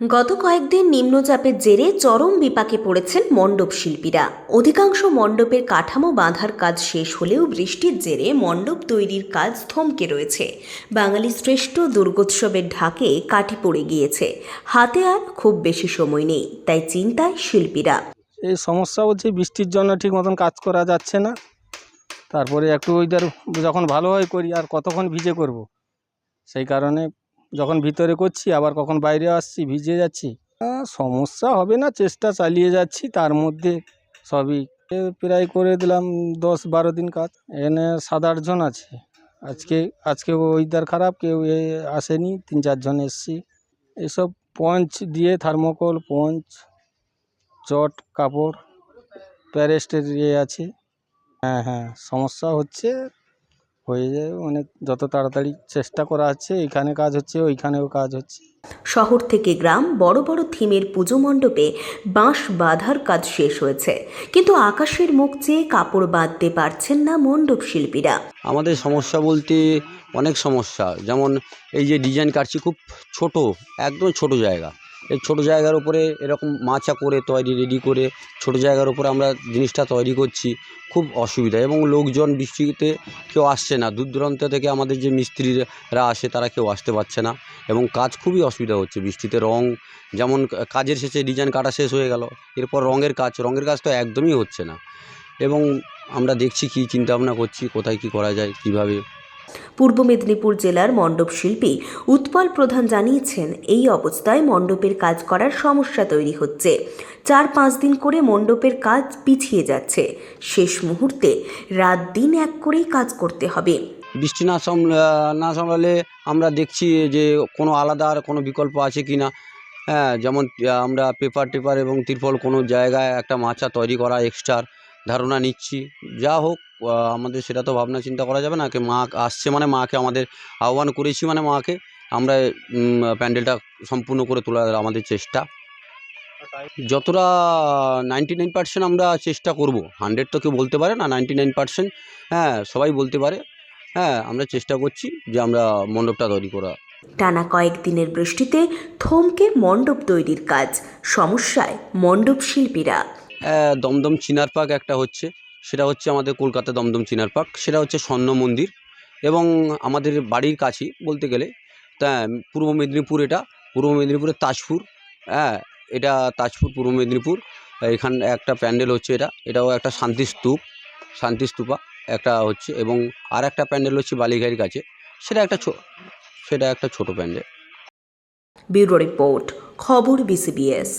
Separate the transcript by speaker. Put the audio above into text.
Speaker 1: গত কয়েকদিন নিম্নচাপের জেরে চরম বিপাকে পড়েছেন মণ্ডপ শিল্পীরা। অধিকাংশ মণ্ডপের কাঠামো বাঁধার কাজ শেষ হলেও বৃষ্টির জেরে মণ্ডপ তৈরির কাজ থমকে রয়েছে। বাঙালি শ্রেষ্ঠ দুর্গোৎসবের ঢাকে কাঠি পড়ে গিয়েছে। হাতে আর খুব বেশি সময় নেই, তাই চিন্তায় শিল্পীরা।
Speaker 2: এই সমস্যা হচ্ছে বৃষ্টির জন্য ঠিক মতন কাজ করা যাচ্ছে না। তারপরে একটু ওইটার যখন ভালো হয় করি, আর কতক্ষণ ভিজে করব। সেই কারণে যখন ভিতরে করছি, আবার কখন বাইরে আসছি ভিজে যাচ্ছি সমস্যা হবে না, চেষ্টা চালিয়ে যাচ্ছি, তার মধ্যে সবই। প্রায় করে দিলাম দশ বারো দিন কাজ এখানে সাত আটজন আছে। আজকে আজকে ওয়েদার খারাপ, কেউ এ, আসেনি, তিন চারজন এসছি। এসব পঞ্চ দিয়ে থার্মোকল পঞ্চ, চট, কাপড়, প্যারেস্টের ইয়ে আছে। হ্যাঁ হ্যাঁ সমস্যা হচ্ছে। হয়ে যায় মানে যত তাড়াতাড়ি চেষ্টা করা হচ্ছে এখানে কাজ হচ্ছে ওইখানেও কাজ হচ্ছে।
Speaker 1: শহর থেকে গ্রাম বড় বড় থিমের পুজো মণ্ডপে বাঁশ বাঁধার কাজ শেষ হয়েছে। কিন্তু আকাশের মুখ চেয়ে কাপড় বাঁধতে পারছেন না মণ্ডপ শিল্পীরা।
Speaker 3: আমাদের সমস্যা বলতে অনেক সমস্যা। যেমন এই যে ডিজাইন কাটছি খুব ছোট একদম ছোট জায়গা। এই ছোটো জায়গার উপরে এরকম মাচা করে তৈরি রেডি করে ছোট জায়গার উপরে আমরা জিনিসটা তৈরি করছি, খুব অসুবিধা। এবং লোকজন বৃষ্টিতে কেউ আসছে না। দূর দূরান্ত থেকে আমাদের যে মিস্ত্রিরা আসে, তারা কেউ আসতে পারছে না। এবং কাজ খুবই অসুবিধা হচ্ছে বৃষ্টিতে। রং যেমন কাজের শেষে ডিজাইন কাটা শেষ হয়ে গেল, এরপর রঙের কাজ রঙের কাজ তো একদমই হচ্ছে না। এবং আমরা দেখছি কী চিন্তাভাবনা করছি, কোথায় কী করা যায়, কীভাবে
Speaker 1: পূর্ব মেদিনীপুর জেলার মণ্ডপ শিল্পী উৎপল প্রধান জানিয়েছেন, এই অবস্থায় মণ্ডপের কাজ করার সমস্যা তৈরি হচ্ছে। চার পাঁচ দিন করে মণ্ডপের কাজ পিছিয়ে যাচ্ছে। শেষ মুহূর্তে রাত দিন এক করেই কাজ করতে হবে।
Speaker 3: বৃষ্টি না না সামলালে আমরা দেখছি যে কোনো আলাদা আর কোনো বিকল্প আছে কি না হ্যাঁ যেমন আমরা পেপার টেপার এবং তিরপল কোনো জায়গায় একটা মাচা তৈরি করা এক্সট্রার ধারণা নিচ্ছি। যা হোক আমাদের সেটা তো ভাবনা চিন্তা করা যাবে না। কে মা আসছে মানে মাকে আমাদের আহ্বান করেছি মানে মাকে। আমরা প্যান্ডেলটা সম্পূর্ণ করে তোলার আমাদের চেষ্টা। যতটা নাইনটি নাইন পার্সেন্ট আমরা চেষ্টা করব। হান্ড্রেড তো কেউ বলতে পারে না, নাইনটি নাইন পার্সেন্ট। হ্যাঁ সবাই বলতে পারে। হ্যাঁ আমরা চেষ্টা করছি যে আমরা মণ্ডপটা তৈরি করা
Speaker 1: টানা কয়েকদিনের বৃষ্টিতে থমকে মণ্ডপ তৈরির কাজ। সমস্যায় মণ্ডপ শিল্পীরা।
Speaker 3: দমদম চিনার পার্ক একটা হচ্ছে। সেটা হচ্ছে আমাদের কলকাতা দমদম চিনার পার্ক। সেটা হচ্ছে স্বর্ণ মন্দির এবং আমাদের বাড়ির কাছেই বলতে গেলে। তা, পূর্ব মেদিনীপুর এটা। পূর্ব মেদিনীপুরের তাজপুর। হ্যাঁ এটা তাজপুর, পূর্ব মেদিনীপুর। এখান, একটা প্যান্ডেল হচ্ছে এটা। এটাও একটা শান্তিস্তূপ শান্তিস্তূপা একটা হচ্ছে এবং আর একটা প্যান্ডেল হচ্ছে বালিঘাইয়ের কাছে। সেটা একটা সেটা একটা ছোট প্যান্ডেল।
Speaker 1: ব্যুরো রিপোর্ট, খবর বিসিবিএস